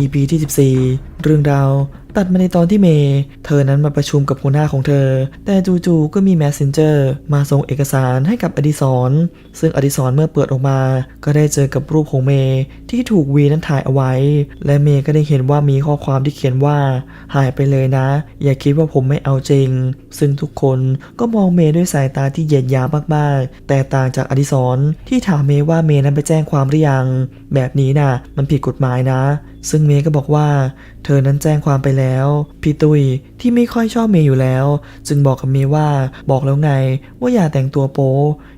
EP ที่ 14 เรื่องราวตัดมาในตอนที่เมย์เธอนั้นมาประชุมกับหัวหน้าของเธอ แต่จู่ๆก็มี Messenger มาส่งเอกสารให้กับอดิศรซึ่งอดิศรเมื่อเปิดออกมา ก็ได้เจอกับรูปของเมย์ที่ถูกวีนั้นถ่ายเอาไว้ และเมย์ก็ได้เห็นว่ามีข้อความที่เขียนว่า หายไปเลยนะ อย่าคิดว่าผมไม่เอาจริง ซึ่งทุกคนก็มองเมย์ด้วยสายตาที่เหยียดยามมากๆ แต่ต่างจากอดิศรที่ถามเมย์ว่าเมย์นั้นไปแจ้งความหรือยัง แบบนี้น่ะมันผิดกฎหมายนะ ซึ่งเมย์ก็บอกว่า เธอนั้นแจ้งความไปแล้ว พี่ตุยที่ไม่ค่อยชอบเมย์อยู่แล้ว จึงบอกกับเมย์ว่าบอกแล้วไงว่าอย่าแต่งตัวโป๊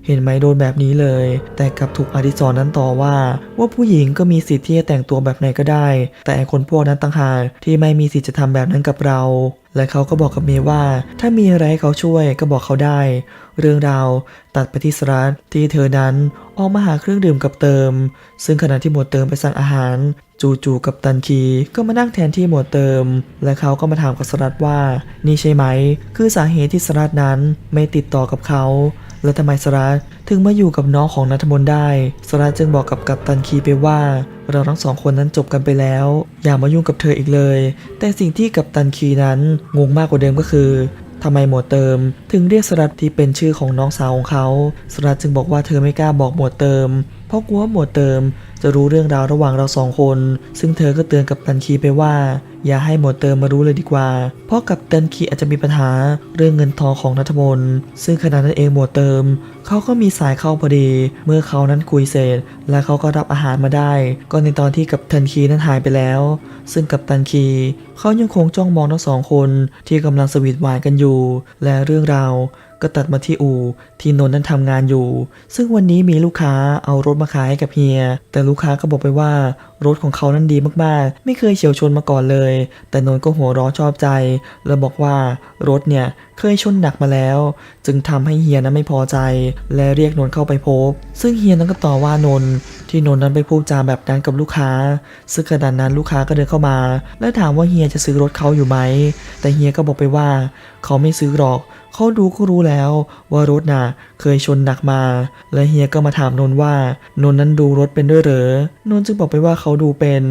เห็นไหมโดนแบบนี้เลย แต่กลับถูกอดิศรนั้นต่อว่า ว่าผู้หญิงก็มีสิทธิ์ที่จะแต่งตัวแบบไหนก็ได้ แต่คนพวกนั้นต่างหากที่ไม่มีสิทธิ์จะทำแบบนั้นกับเรา และเขาก็บอกกับเมย์ว่า ถ้ามีอะไรให้เขาช่วยก็บอกเขาได้ เรื่องราวตัดไปที่สรัตที่เธอนั้นออกมาหาเครื่องดื่มกับเติม ซึ่งขณะที่หมดเติมไปสั่งอาหาร จู่ๆกับตันคีก็มานั่งแทนที่หมวดเติม และเขาก็มาถามกับสรัตว่า นี่ใช่ไหม คือสาเหตุที่สรัตนั้นไม่ติดต่อกับเขา และทำไมสรัตถึงมาอยู่กับน้องของนัทมนได้ สรัตจึงบอกกับกัปตันคีไปว่า เราทั้งสองคนนั้นจบกันไปแล้ว อย่ามายุ่งกับเธออีกเลย แต่สิ่งที่กัปตันคีนั้นงงมากกว่าเดิมก็คือทำไมหมวดเติม ถึงเรียกสรัตที่เป็นชื่อของน้องสาวของเขา สรัตจึงบอกว่าเธอไม่กล้าบอกหมวดเติม เพราะกลัวหมวดเติม จะรู้เรื่องราวระหว่างเราสองคน ซึ่งเธอก็เตือนกับตันคีไปว่า อย่าให้หมวดเติมมารู้เลยดีกว่า เพราะกับตันคีอาจจะมีปัญหาเรื่องเงินทองของนัทมนซึ่งขณะนั้นเองหมวดเติม เขาก็มีสายเข้าพอดี เมื่อเขานั้นคุยเสร็จ และเขาก็รับอาหารมาได้ ก็ในตอนที่กับตันคีนั้นหายไปแล้ว ซึ่งกับตันคีเขายังคงจ้องมองทั้งสองคนที่กำลังสวีทหวานกันอยู่ และเรื่องราว ก็ตัดมาที่อู่ที่นนนั้นทำงานอยู่ ซึ่งวันนี้มีลูกค้าเอารถมาขายให้กับเฮีย แต่ลูกค้าก็บอกไปว่า รถของเขานั้นดีมากๆ ไม่เคยเฉียวชนมาก่อนเลย แต่นนก็หัวเร้อชอบใจ แล้วบอกว่ารถเนี่ยเคยชนหนักมาแล้ว จึงทำให้เฮียนั้นไม่พอใจ และเรียกนนเข้าไปพบ ซึ่งเฮียนั้นก็ต่อว่านนที่นนนั้นไปพูดจาแบบนั้นกับลูกค้า ซึ่งขณะนั้นลูกค้าก็เดินเข้ามา และถามว่าเฮียจะซื้อรถเขาอยู่ไหม แต่เฮียก็บอกไปว่า เขาไม่ซื้อหรอกเขาดูก็รู้แล้วว่ารถน่ะเคยชนหนักมา และเฮียก็มาถามนนว่านนนั้นดูรถเป็นด้วยเหรอนนจึงบอกไปว่าเขาดูเป็น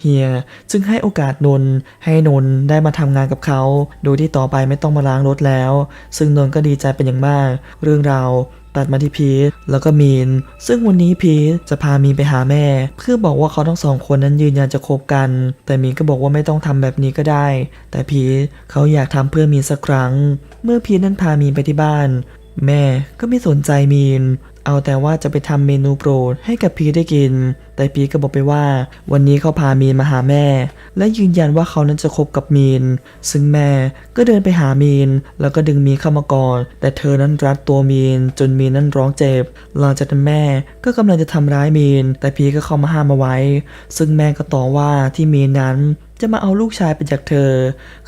เฮียจึงให้โอกาสนนให้นนได้มาทำงานกับเขา โดยที่ต่อไปไม่ต้องมาล้างรถแล้ว ซึ่งนนก็ดีใจเป็นอย่างมาก เรื่องราวตัดมาที่พีทแล้วก็มีน ซึ่งวันนี้พีทจะพามีนไปหาแม่ เพื่อบอกว่าเขาทั้งสองคนนั้นยืนยันจะคบกัน แต่มีนก็บอกว่าไม่ต้องทำแบบนี้ก็ได้ แต่พีทเขาอยากทำเพื่อมีนสักครั้ง เมื่อพีทนั้นพามีนไปที่บ้าน แม่ก็ไม่สนใจมีน เอาแต่ว่าจะไปทำเมนูโปรดให้กับพีได้กิน แต่พีก็บอกไปว่า วันนี้เขาพามีนมาหาแม่ และยืนยันว่าเขานั้นจะคบกับมีน ซึ่งแม่ก็เดินไปหามีน แล้วก็ดึงมีนเข้ามากอดแต่เธอนั้นรัดตัวมีน จนมีนนั้นร้องเจ็บ หลังจากนั้นแม่ก็กำลังจะทำร้ายมีน แต่พีก็เข้ามาห้ามเอาไว้ ซึ่งแม่ก็ต่อว่าที่มีนนั้นจะมาเอาลูกชายไปจากเธอ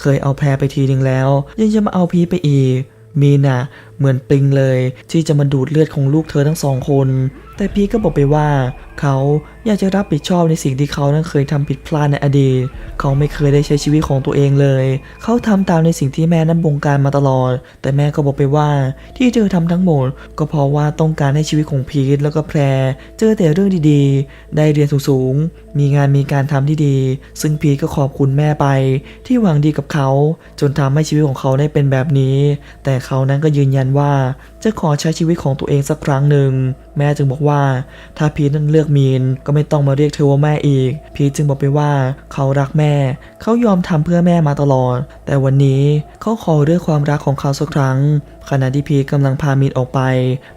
เคยเอาแพรไปทีนึงแล้ว ยังจะมาเอาพีไปอีก มีนน่ะเหมือนปลิงเลย ที่จะมาดูดเลือดของลูกเธอทั้งสองคน แต่พี่ก็บอกไปว่าเขาอยากจะรับผิดชอบในสิ่งที่เขานั้นเคยทำผิดพลาดในอดีต เขาไม่เคยได้ใช้ชีวิตของตัวเองเลย เขาทำตามในสิ่งที่แม่นั้นบงการมาตลอด แต่แม่ก็บอกไปว่าที่เธอทำทั้งหมด ก็เพราะว่าต้องการให้ชีวิตของพีทแล้วก็แพร เจอแต่เรื่องดีๆ ได้เรียนสูงๆ มีงานมีการทำที่ดี ซึ่งพีทก็ขอบคุณแม่ไป ที่หวังดีกับเขา จนทำให้ชีวิตของเขาได้เป็นแบบนี้ แต่เขานั้นก็ยืนยันว่าจะขอใช้ชีวิตของตัวเองสักครั้งหนึ่ง แม่จึงบอกว่าถ้าพีทนั้นเลือกมีนก็ไม่ต้องมาเรียกเธอว่าแม่อีก พีทจึงบอกไปว่าเขารักแม่ เขายอมทำเพื่อแม่มาตลอด แต่วันนี้เขาขอเลือกความรักของเขาสักครั้ง ขณะที่พีทกำลังพามีนออกไป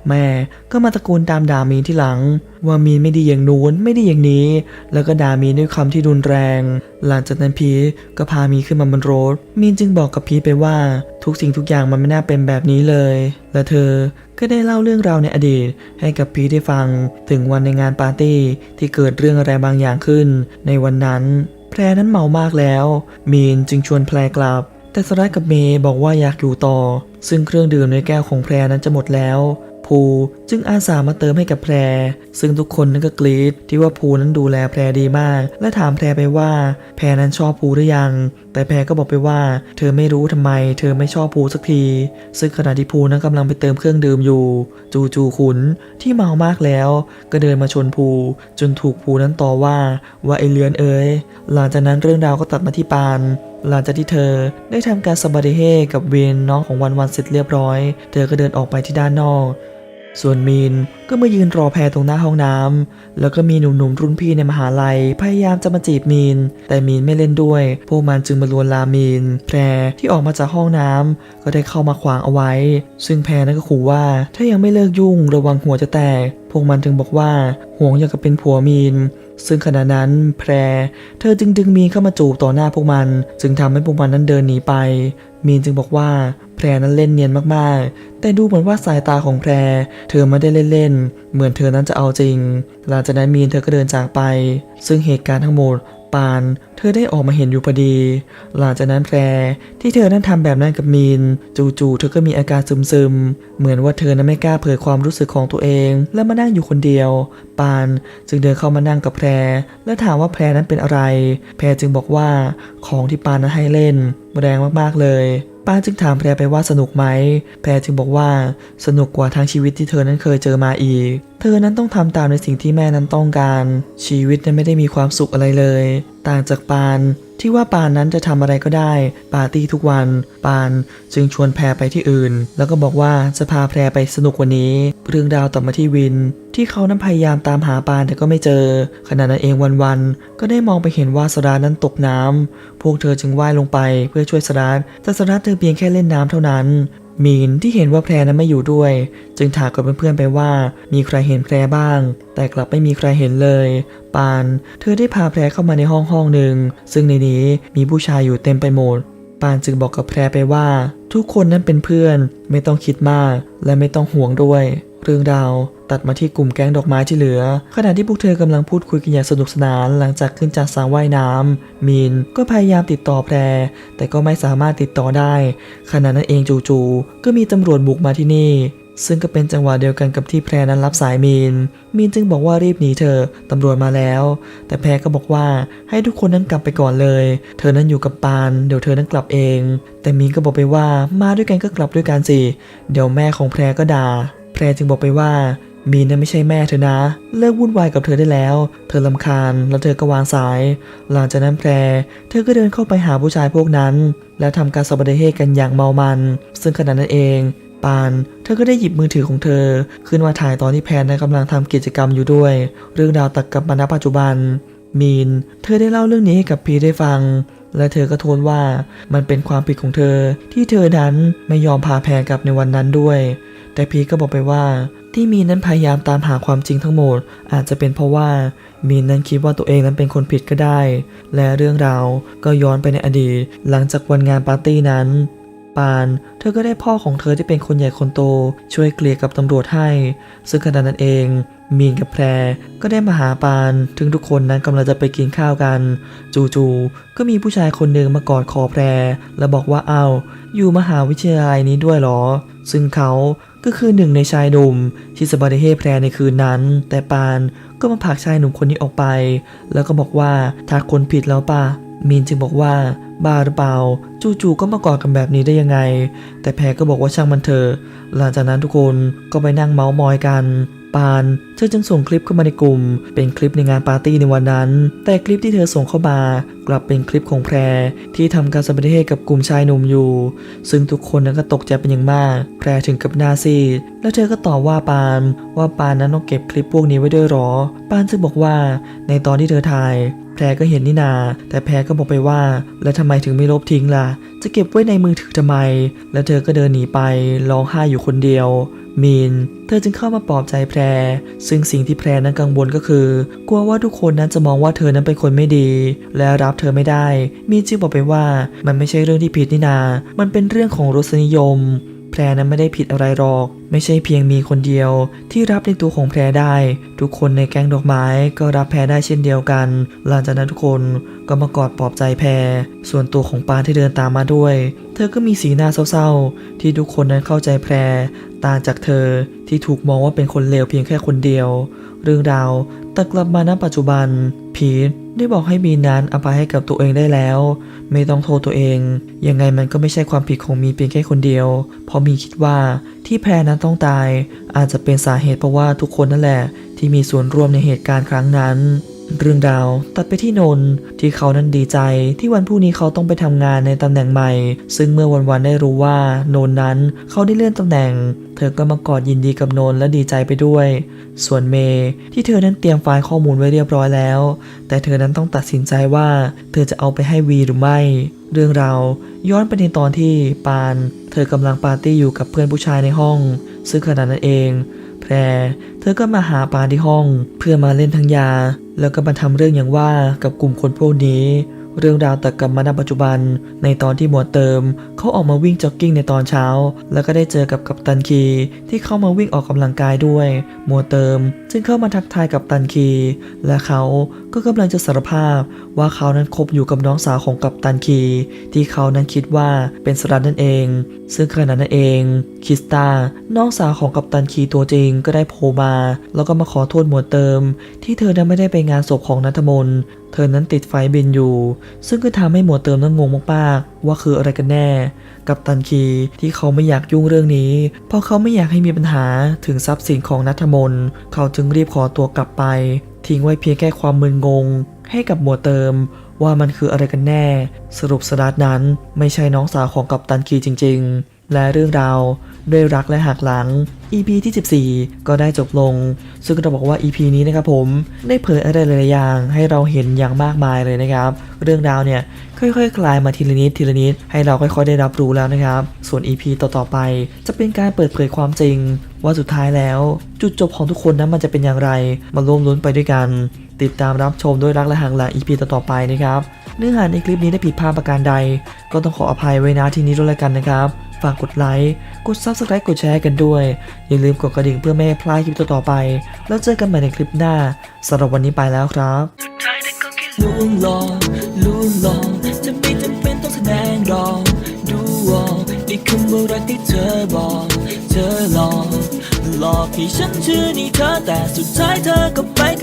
แม่ก็มาตะโกนตามด่ามีนที่หลัง ว่ามีนไม่ดีอย่างนู้นไม่ดีอย่างนี้ แล้วก็ด่ามีนด้วยคำที่รุนแรง หลังจากนั้นพีทก็พามีนขึ้นมาบนรถ มีนจึงบอกกับพีทไปว่า ทุกสิ่งทุกอย่างมันไม่น่าเป็นแบบนี้เลย และเธอก็ได้เล่าเรื่องราวในอดีต ให้กับพีทได้ฟังถึงวันในงานปาร์ตี้ที่เกิดเรื่องอะไรบางอย่างขึ้น ในวันนั้น แพรนั้นเมามากแล้ว มีนจึงชวนแพรกลับ แต่สรัตกับเมย์บอกว่าอยากอยู่ต่อ ซึ่งเครื่องดื่มในแก้วของแพรนั้นจะหมดแล้ว ภูจึงอาสามาเติมให้กับแพร ซึ่งทุกคนนั้นก็กรี๊ดที่ว่าภูนั้นดูแลแพรดีมาก และถามแพรไปว่า แพรนั้นชอบภูหรือยัง แต่แพรก็บอกไปว่า เธอไม่รู้ทำไม เธอไม่ชอบภูสักที ซึ่งขณะที่ภูนั้นกำลังไปเติมเครื่องดื่มอยู่ จู่ๆขุนที่เมามากแล้ว ก็เดินมาชนภูจนถูกภูนั้นต่อว่าว่าไอเลือนเอ๋ยหลังจากนั้นเรื่องราวก็ตัดมาที่ปานหลังจากที่เธอได้ทำการสบาริเฮกับเวนน้องของวันวันเสร็จเรียบร้อย เธอก็เดินออกไปที่ด้านนอก ส่วนมีนก็มายืนรอแพรตรงหน้าห้องน้ำแล้วก็มีหนุ่มๆรุ่นพี่ในมหาลัย พยายามจะมาจีบมีน แต่มีนไม่เล่นด้วย พวกมันจึงมาลวนลามมีน แพรที่ออกมาจากห้องน้ำก็ได้เข้ามาขวางเอาไว้ ซึ่งแพรนั้นก็ขู่ว่าถ้ายังไม่เลิกยุ่งระวังหัวจะแตก พวกมันจึงบอกว่าห่วงอยากจะเป็นผัวมีน ซึ่งขณะนั้นแพร เธอจึงดึงมีนเข้ามาจูบต่อหน้าพวกมัน จึงทำให้พวกมันนั้นเดินหนีไป มีนจึงบอกว่าแพรนั้นเล่นเนียนมากๆ แต่ดูเหมือนว่าสายตาของแพร เธอไม่ได้เล่นๆ เหมือนเธอนั้นจะเอาจริง หลังจากนั้นมีนเธอก็เดินจากไป ซึ่งเหตุการณ์ทั้งหมด ปาน เธอได้ออกมาเห็นอยู่พอดี หลังจากนั้นแพรที่เธอนั้นทำแบบนั้นกับมีน จู่ๆเธอก็มีอาการซึมๆ เหมือนว่าเธอนั้นไม่กล้าเผยความรู้สึกของตัวเอง และมานั่งอยู่คนเดียว ปานจึงเดินเข้ามานั่งกับแพร และถามว่าแพรนั้นเป็นอะไร แพรจึงบอกว่าของที่ปานนั้นให้เล่นแรงมากๆเลย ปานจึงถามแพรไปว่าสนุกไหม แพรจึงบอกว่าสนุกกว่าทางชีวิตที่เธอนั้นเคยเจอมาอีก เธอนั้นต้องทำตามในสิ่งที่แม่นั้นต้องการ ชีวิตนั้นไม่ได้มีความสุขอะไรเลย ต่างจากปาน ที่ว่าปานนั้นจะทำอะไรก็ได้ ปาร์ตี้ทุกวัน ปานจึงชวนแพรไปที่อื่น แล้วก็บอกว่าจะพาแพรไปสนุกกว่านี้ เรื่องราวต่อมาที่วิน ที่เขานั้นพยายามตามหาปานแต่ก็ไม่เจอ ขณะนั้นเองวันๆ ก็ได้มองไปเห็นว่าสรานั้นตกน้ำพวกเธอจึงว่ายลงไปเพื่อช่วยสราแต่สราเธอเพียงแค่เล่นน้ำเท่านั้น มีนที่เห็นว่าแพรนั้นไม่อยู่ด้วย จึงถามกับเพื่อนๆไปว่า มีใครเห็นแพรบ้าง แต่กลับไม่มีใครเห็นเลย ปาน เธอได้พาแพรเข้ามาในห้องห้องหนึ่งซึ่งในนี้มีผู้ชายอยู่เต็มไปหมด ปานจึงบอกกับแพรไปว่า ทุกคนนั้นเป็นเพื่อน ไม่ต้องคิดมาก และไม่ต้องห่วงด้วย เรื่องราวตัดมาที่กลุ่มแก๊งดอกไม้ที่เหลือ ขณะที่พวกเธอกำลังพูดคุยกันอย่างสนุกสนานหลังจากขึ้นจากสระว่ายน้ำมีนก็พยายามติดต่อแพร แต่ก็ไม่สามารถติดต่อได้ ขณะนั้นเองจู่ๆก็มีตำรวจบุกมาที่นี่ ซึ่งก็เป็นจังหวะเดียวกันกับที่แพรนั้นรับสายมีน มีนจึงบอกว่ารีบหนีเธอะตำรวจมาแล้ว แต่แพรก็บอกว่าให้ทุกคนนั้นกลับไปก่อนเลย เธอนั้นอยู่กับปาน เดี๋ยวเธอนั้นกลับเอง แต่มีนก็บอกไปว่ามาด้วยกันก็กลับด้วยกันสิ เดี๋ยวแม่ของแพรก็ด่า แพรจึงบอกไปว่ามีนไม่ใช่แม่เธอนะ เลิกวุ่นวายกับเธอได้แล้ว เธอลำคาญแล้วเธอก็วางสาย หลังจากนั้นแพร เธอก็เดินเข้าไปหาผู้ชายพวกนั้น แล้วทำการสบเดเฮกันอย่างเมามัน ซึ่งขณะนั้นเองปาน เธอก็ได้หยิบมือถือของเธอ ขึ้นมาถ่ายตอนที่แพนนั้นกำลังทำกิจกรรมอยู่ด้วย เรื่องราวตัดกลับมาณปัจจุบัน มีน เธอได้เล่าเรื่องนี้ให้กับพีได้ฟัง และเธอก็โทษว่ามันเป็นความผิดของเธอ ที่เธอนั้นไม่ยอมพาแพรกลับในวันนั้นด้วย แต่พีก็บอกไปว่าที่มีนั้นพยายามตามหาความจริงทั้งหมด อาจจะเป็นเพราะว่ามีนนั้นคิดว่าตัวเองนั้นเป็นคนผิดก็ได้ และเรื่องราวก็ย้อนไปในอดีต หลังจากวันงานปาร์ตี้นั้น ปาน เธอก็ได้พ่อของเธอที่เป็นคนใหญ่คนโต ช่วยเกลี่ยกับตำรวจให้ ซึ่งขณะนั้นเองมีนกับแพรก็ได้มาหาปาน ถึงทุกคนนั้นกำลังจะไปกินข้าวกัน จู่ๆก็มีผู้ชายคนหนึ่งมากอดคอแพร และบอกว่าเอ้าอยู่มหาวิทยาลัยนี้ด้วยเหรอ ซึ่งเขาก็คือหนึ่งในชายหนุ่มที่สบาริเฮแพรในคืนนั้น แต่ปานก็มาผลักชายหนุ่มคนนี้ออกไป แล้วก็บอกว่าถ้าคนผิดแล้วปะมีนจึงบอกว่าบ้าหรือเปล่า จู่ๆก็มากอดกันแบบนี้ได้ยังไง แต่แพรก็บอกว่าช่างมันเถอะหลังจากนั้นทุกคนก็ไปนั่งเมาส์มอยกัน ปาน เธอจึงส่งคลิปเข้ามาในกลุ่ม เป็นคลิปในงานปาร์ตี้ในวันนั้น แต่คลิปที่เธอส่งเข้ามากลับเป็นคลิปของแพร ที่ทำการสมบัติเหตุกับกลุ่มชายหนุ่มอยู่ ซึ่งทุกคนนั้นก็ตกใจเป็นอย่างมาก แพรถึงกับหนาซีดแล้วเธอก็ตอบว่าปาน ว่าปานนั้นต้องเก็บคลิปพวกนี้ไว้ด้วยหรอ ปานจึงบอกว่าในตอนที่เธอถ่าย แพรก็เห็นนี่นา แต่แพรก็บอกไปว่า แล้วทำไมถึงไม่ลบทิ้งล่ะ จะเก็บไว้ในมือถือทำไม แล้วเธอก็เดินหนีไปร้องไห้อยู่คนเดียวมีน เธอจึงเข้ามาปลอบใจแพร ซึ่งสิ่งที่แพรนั้นกังวลก็คือ กลัวว่าทุกคนนั้นจะมองว่าเธอนั้นเป็นคนไม่ดี และรับเธอไม่ได้ มีนจึงบอกไปว่า มันไม่ใช่เรื่องที่ผิดนี่นา มันเป็นเรื่องของรสนิยม แพรนั้นไม่ได้ผิดอะไรหรอก ไม่ใช่เพียงมีคนเดียว ที่รับในตัวของแพรได้ ทุกคนในแก๊งดอกไม้ก็รับแพรได้เช่นเดียวกัน หลังจากนั้นทุกคนก็มากอดปลอบใจแพร ส่วนตัวของปานที่เดินตามมาด้วย เธอก็มีสีหน้าเศร้าๆ ที่ทุกคนนั้นเข้าใจแพร ต่างจากเธอที่ถูกมองว่าเป็นคนเลวเพียงแค่คนเดียว เรื่องราวตัดกลับมาณปัจจุบัน พีท ได้บอกให้มีนั้นอภัยให้กับตัวเองได้แล้ว ไม่ต้องโทษตัวเอง ยังไงมันก็ไม่ใช่ความผิดของมีเพียงแค่คนเดียว เพราะมีคิดว่าที่แพรนั้นต้องตาย อาจจะเป็นสาเหตุเพราะว่าทุกคนนั่นแหละ ที่มีส่วนร่วมในเหตุการณ์ครั้งนั้น เรื่องราวตัดไปที่นนที่เขานั้นดีใจที่วันพรุ่งนี้เขาต้องไปทำงานในตำแหน่งใหม่ ซึ่งเมื่อวันวันๆได้รู้ว่านนนั้นเขาได้เลื่อนตำแหน่ง เธอก็มากอดยินดีกับนนและดีใจไปด้วย ส่วนเมย์ที่เธอนั้นเตรียมไฟล์ข้อมูลไว้เรียบร้อยแล้ว แต่เธอนั้นต้องตัดสินใจว่าเธอจะเอาไปให้วีหรือไม่ เรื่องราวย้อนไปในตอนที่ปาน เธอกำลังปาร์ตี้อยู่กับเพื่อนผู้ชายในห้อง ซึ่งขณะนั้นเองแพรเธอก็มาหาปานที่ห้อง เพื่อมาเล่นทั้งยา แล้วก็มาทำเรื่องอย่างว่ากับกลุ่มคนพวกนี้ เรื่องราวตัดกับมาณปัจจุบัน ในตอนที่หมวดเติม เขาออกมาวิ่งจ็อกกิ้งในตอนเช้า แล้วก็ได้เจอกับกัปตันคีที่เข้ามาวิ่งออกกำลังกายด้วย หมวดเติม จึงเข้ามาทักทายกับตันคี และเขาก็กำลังจะสารภาพ ว่าเขานั้นคบอยู่กับน้องสาวของกัปตันคี ที่เขานั้นคิดว่าเป็นสลัดนั่นเอง ซึ่งขณะนั้นเองคิสตาน้องสาวของกัปตันคีตัวจริงก็ได้โผล่มาแล้วก็มาขอโทษหมวดเติม ที่เธอนั้นไม่ได้ไปงานศพของนัทมนต์เธอนั้นติดไฟบินอยู่ ซึ่งก็ทำให้หมวดเติมนั้นงงมากๆ ว่าคืออะไรกันแน่ กับตันคีที่เขาไม่อยากยุ่งเรื่องนี้ เพราะเขาไม่อยากให้มีปัญหาถึงทรัพย์สินของนัทมนต์เขาจึงรีบขอตัวกลับไป ทิ้งไว้เพียงแค่ความมึนงง ให้กับหมวดเติมว่ามันคืออะไรกันแน่ สรุปสดัดนั้นไม่ใช่น้องสาวของกัปตันคีจริง ๆ และเรื่องราวด้วยรักและหักหลัง EP ที่ 14 ก็ได้จบลง ซึ่งก็ต้องบอกว่า EP นี้นะครับผมได้เผยอะไรหลายอย่างให้เราเห็นอย่างมากมายเลยนะครับ เรื่องราวเนี่ยค่อยๆคลายมาทีละนิดทีละนิดให้เราค่อยๆได้รับรู้แล้วนะครับ ส่วน EP ต่อๆไป จะเป็นการเปิดเผยความจริง ว่าสุดท้ายแล้ว จุดจบของทุกคนนั้นมันจะเป็นอย่างไร มาร่วมลุ้นไปด้วยกัน ติดตามรับชมด้วยรักและห่างหลัง EP ต่อๆไปนะครับเนื้อหาในคลิปนี้ได้ผิดพลาดประการใด ก็ต้องขออภัยไว้นะที่นี้ด้วยละกันนะครับากกดไลค์ กด Subscribe กดแชร์กันด้วย อย่าลืมกดกระดิ่งเพื่อไม่ให้พลาดคลิปต่อๆไป แล้วเจอกันใหม่ในคลิปหน้าสำหรับวันนี้ไปแล้วครับลุ่มหลอกลุ่มหลอกจะไม่จำเป็นต้องแสดงหรอกดูออกในคำว่ารักที่เธอบอก เธอหลอกหลอกให้ฉันเชื่อในเธอแต่สุดท้ายเธอก็ไปกับ